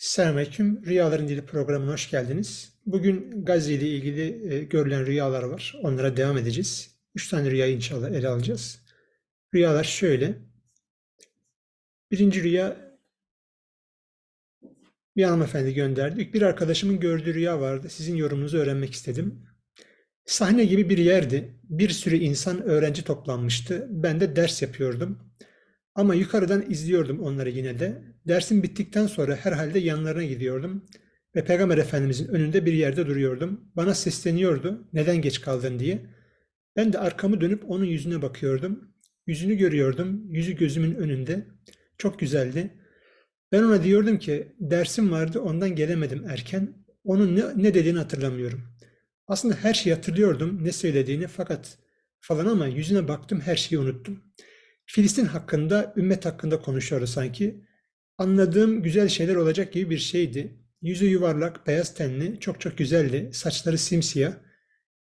Selamünaleyküm. Rüyaların Dili programına hoş geldiniz. Bugün Gazze ile ilgili e, görülen rüyalar var. Onlara devam edeceğiz. Üç tane rüyayı inşallah ele alacağız. Rüyalar şöyle. Birinci rüya bir hanımefendi gönderdi. Bir arkadaşımın gördüğü rüya vardı. Sizin yorumunuzu öğrenmek istedim. Sahne gibi bir yerdi. Bir sürü insan, öğrenci toplanmıştı. Ben de ders yapıyordum. Ama yukarıdan izliyordum onları yine de. Dersim bittikten sonra herhalde yanlarına gidiyordum ve Peygamber Efendimizin önünde bir yerde duruyordum. Bana sesleniyordu, neden geç kaldın diye. Ben de arkamı dönüp onun yüzüne bakıyordum. Yüzünü görüyordum, yüzü gözümün önünde. Çok güzeldi. Ben ona diyordum ki dersim vardı ondan gelemedim erken. Onun ne, ne dediğini hatırlamıyorum. Aslında her şeyi hatırlıyordum, ne söylediğini fakat falan ama yüzüne baktım her şeyi unuttum. Filistin hakkında, ümmet hakkında konuşuyoruz sanki. Anladığım güzel şeyler olacak gibi bir şeydi. Yüzü yuvarlak, beyaz tenli, çok çok güzeldi. Saçları simsiyah.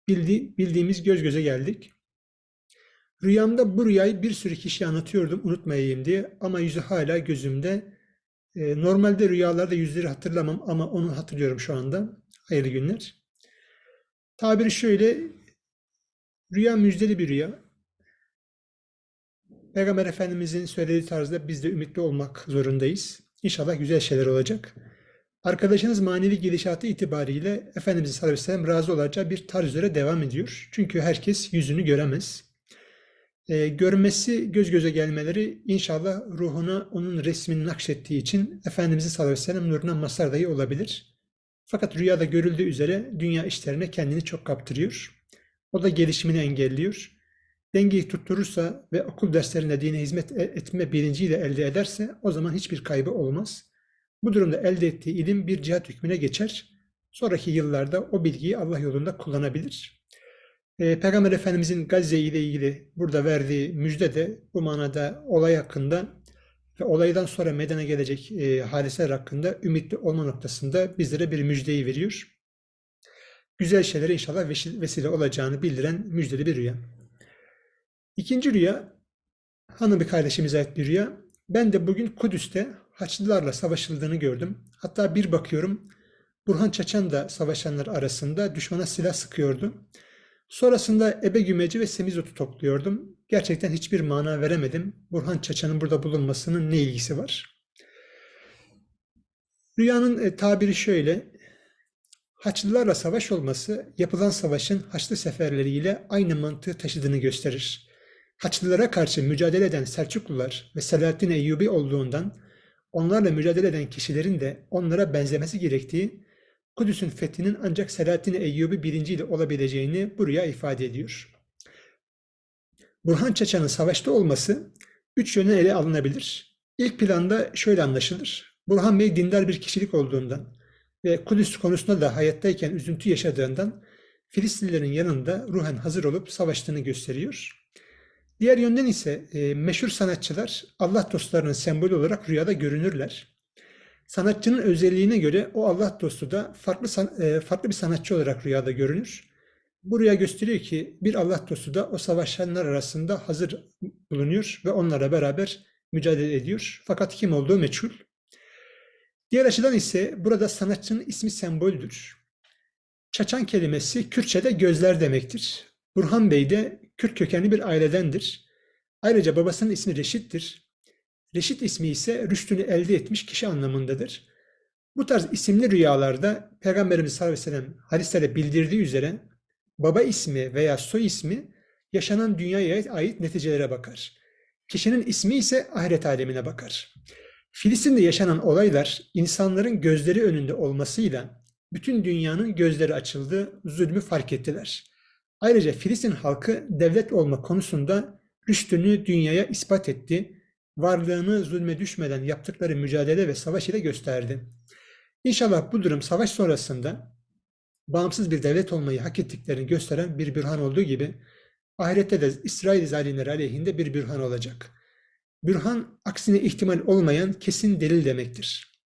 Bildi, bildiğimiz göz göze geldik. Rüyamda bu rüyayı bir sürü kişiye anlatıyordum unutmayayım diye ama yüzü hala gözümde. E, normalde rüyalarda yüzleri hatırlamam ama onu hatırlıyorum şu anda. Hayırlı günler. Tabiri şöyle, rüya müjdeli bir rüya. Peygamber Efendimizin söylediği tarzda biz de ümitli olmak zorundayız. İnşallah güzel şeyler olacak. Arkadaşınız manevi gidişatı itibariyle Efendimiz sallallahu aleyhi ve sellem razı olacağı bir tarz üzere devam ediyor. Çünkü herkes yüzünü göremez. Ee, görmesi, göz göze gelmeleri inşallah ruhuna onun resmini nakşettiği için Efendimizin sallallahu aleyhi ve sellem nuruna mazhar dahi olabilir. Fakat rüyada görüldüğü üzere dünya işlerine kendini çok kaptırıyor. O da gelişimini engelliyor dengeyi tutturursa ve okul derslerinde dine hizmet e- etme bilinciyle elde ederse o zaman hiçbir kaybı olmaz. Bu durumda elde ettiği ilim bir cihat hükmüne geçer. Sonraki yıllarda o bilgiyi Allah yolunda kullanabilir. Ee, Peygamber Efendimizin Gazze ile ilgili burada verdiği müjde de bu manada olay hakkında ve olaydan sonra meydana gelecek e, hadiseler hakkında ümitli olma noktasında bizlere bir müjdeyi veriyor. Güzel şeylere inşallah vesile olacağını bildiren müjdeli bir rüya. İkinci rüya, hanım bir kardeşimize ait bir rüya. Ben de bugün Kudüs'te Haçlılarla savaşıldığını gördüm. Hatta bir bakıyorum Burhan Çaçan da savaşanlar arasında düşmana silah sıkıyordu. Sonrasında Ebe Gümeci ve Semizot'u topluyordum. Gerçekten hiçbir mana veremedim. Burhan Çaçan'ın burada bulunmasının ne ilgisi var? Rüyanın e, tabiri şöyle. Haçlılarla savaş olması yapılan savaşın Haçlı seferleriyle aynı mantığı taşıdığını gösterir. Haçlılara karşı mücadele eden Selçuklular ve Selahaddin Eyyubi olduğundan onlarla mücadele eden kişilerin de onlara benzemesi gerektiği Kudüs'ün fethinin ancak Selahaddin Eyyubi birinci ile olabileceğini buraya ifade ediyor. Burhan Çaçan'ın savaşta olması üç yönden ele alınabilir. İlk planda şöyle anlaşılır. Burhan Bey dindar bir kişilik olduğundan ve Kudüs konusunda da hayattayken üzüntü yaşadığından Filistinlilerin yanında ruhen hazır olup savaştığını gösteriyor. Diğer yönden ise e, meşhur sanatçılar Allah dostlarının sembolü olarak rüyada görünürler. Sanatçının özelliğine göre o Allah dostu da farklı e, farklı bir sanatçı olarak rüyada görünür. Bu rüya gösteriyor ki bir Allah dostu da o savaşanlar arasında hazır bulunuyor ve onlara beraber mücadele ediyor. Fakat kim olduğu meçhul. Diğer açıdan ise burada sanatçının ismi semboldür. Çaçan kelimesi Kürtçe'de gözler demektir. Burhan Bey de Kürt kökenli bir ailedendir. Ayrıca babasının ismi Reşit'tir. Reşit ismi ise rüştünü elde etmiş kişi anlamındadır. Bu tarz isimli rüyalarda Peygamberimiz sallallahu aleyhi ve sellem hadislere bildirdiği üzere baba ismi veya soy ismi yaşanan dünyaya ait neticelere bakar. Kişinin ismi ise ahiret alemine bakar. Filistin'de yaşanan olaylar insanların gözleri önünde olmasıyla bütün dünyanın gözleri açıldı, zulmü fark ettiler. Ayrıca Filistin halkı devlet olma konusunda rüştünü dünyaya ispat etti, varlığını zulme düşmeden yaptıkları mücadele ve savaş ile gösterdi. İnşallah bu durum savaş sonrasında bağımsız bir devlet olmayı hak ettiklerini gösteren bir bürhan olduğu gibi ahirette de İsrail zalimleri aleyhinde bir bürhan olacak. Bürhan aksine ihtimal olmayan kesin delil demektir.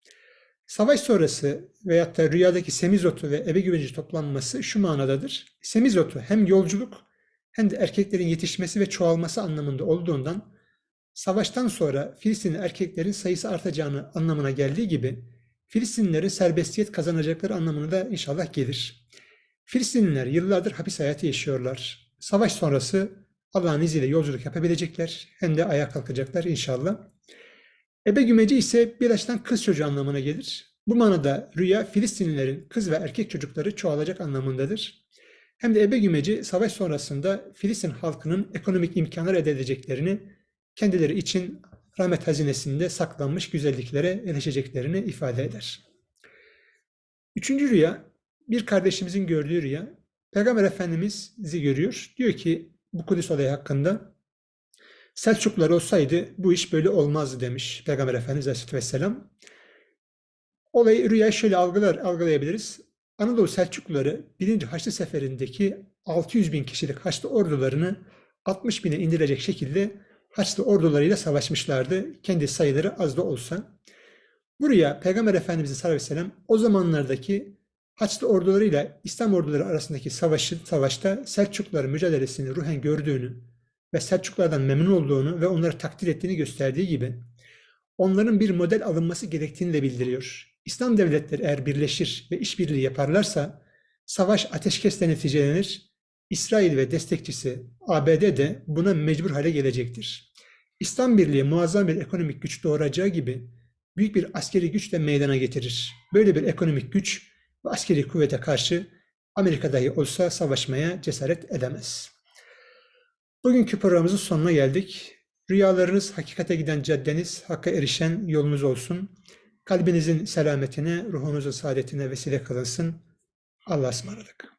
Savaş sonrası veyahut da rüyadaki semizotu ve ebe güveci toplanması şu manadadır. Semizotu hem yolculuk hem de erkeklerin yetişmesi ve çoğalması anlamında olduğundan savaştan sonra Filistinli erkeklerin sayısı artacağını anlamına geldiği gibi Filistinlilerin serbestiyet kazanacakları anlamına da inşallah gelir. Filistinliler yıllardır hapis hayatı yaşıyorlar. Savaş sonrası Allah'ın izniyle yolculuk yapabilecekler. Hem de ayağa kalkacaklar inşallah. Ebe gümeci ise bir açıdan kız çocuğu anlamına gelir. Bu manada rüya Filistinlilerin kız ve erkek çocukları çoğalacak anlamındadır. Hem de ebe gümeci savaş sonrasında Filistin halkının ekonomik imkanlar elde edeceklerini kendileri için rahmet hazinesinde saklanmış güzelliklere erişeceklerini ifade eder. Üçüncü rüya bir kardeşimizin gördüğü rüya. Peygamber Efendimiz'i görüyor. Diyor ki bu Kudüs olayı hakkında Selçuklular olsaydı bu iş böyle olmazdı demiş Peygamber Efendimiz Aleyhisselatü Vesselam. Olayı rüyayı şöyle algılar, algılayabiliriz. Anadolu Selçukluları 1. Haçlı Seferi'ndeki 600 bin kişilik Haçlı ordularını 60 bine indirecek şekilde Haçlı ordularıyla savaşmışlardı. Kendi sayıları az da olsa. Buraya Peygamber Efendimiz sallallahu aleyhi o zamanlardaki Haçlı ordularıyla İslam orduları arasındaki savaşı, savaşta Selçukluların mücadelesini ruhen gördüğünü ve Selçuklulardan memnun olduğunu ve onları takdir ettiğini gösterdiği gibi onların bir model alınması gerektiğini de bildiriyor. İslam devletleri eğer birleşir ve işbirliği yaparlarsa savaş ateşkesle neticelenir. İsrail ve destekçisi ABD de buna mecbur hale gelecektir. İslam Birliği muazzam bir ekonomik güç doğuracağı gibi büyük bir askeri güç de meydana getirir. Böyle bir ekonomik güç ve askeri kuvvete karşı Amerika dahi olsa savaşmaya cesaret edemez. Bugünkü programımızın sonuna geldik. Rüyalarınız hakikate giden caddeniz, hakka erişen yolunuz olsun. Kalbinizin selametine, ruhunuzun saadetine vesile kılınsın. Allah'a ısmarladık.